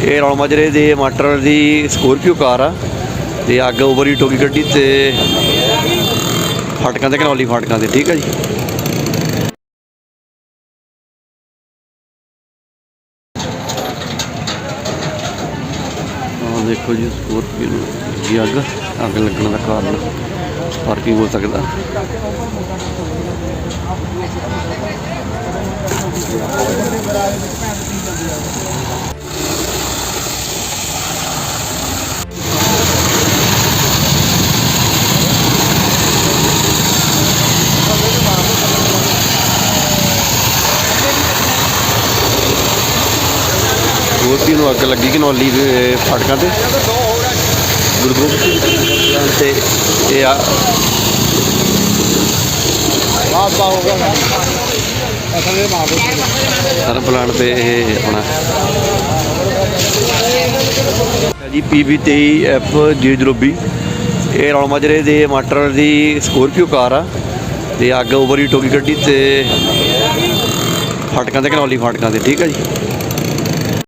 ਇਹ ਰੌਲ ਦੇ ਮਾਟਰ ਦੀ ਸਕੋਰਪੀਓ ਕਾਰ ਆ ਤੇ ਅੱਗ ਓਵਰਹੀਟ ਹੋ ਗਈ ਗੱਡੀ ਤੇ ਫਾਟਕਾਂ ਤੇ ਕਨੌਲੀ ਫਾਟਕਾਂ ਤੇ, ਠੀਕ ਹੈ ਜੀ। ਆਹ ਦੇਖੋ ਜੀ ਸਕੋਰਪੀਓ ਨੂੰ ਲੱਗੀ ਅੱਗ ਅੱਗ ਲੱਗਣ ਦਾ ਕਾਰਨ ਪਾਰਕਿੰਗ ਹੋ ਸਕਦਾ। ਸਕੋਰਪੀਓ ਨੂੰ ਅੱਗ ਲੱਗੀ ਕਨੌਲੀ ਦੇ ਫਾਟਕਾਂ ਤੇ? ਗੁਰੂ ਗੋਬਿੰਦ ਸਿੰਘ ਤੇ ਇਹ ਆ ਬਾਬਾ ਹੋ ਗਿਆ ਅਸਲੇ ਮਾਰੋ ਸਰ, ਪਲਾਂਟ ਤੇ ਇਹ ਆਪਣਾ। ਜੀ ਪੀਬੀ 23 ਐਫ 002 ਇਹ ਰੌਲ ਮਾਜਰੇ ਦੇ ਮਾਟਰ ਦੀ ਸਕੋਰਪੀਓ ਕਾਰ ਆ? ਤੇ ਅੱਗ ਓਵਰਹੀਟ ਹੀ ਟੋਕੀ ਗੱਡੀ ਤੇ ਫਾਟਕਾਂ ਤੇ, ਕਨੌਲੀ ਫਾਟਕਾਂ ਤੇ। ਠੀਕ ਆ ਜੀ?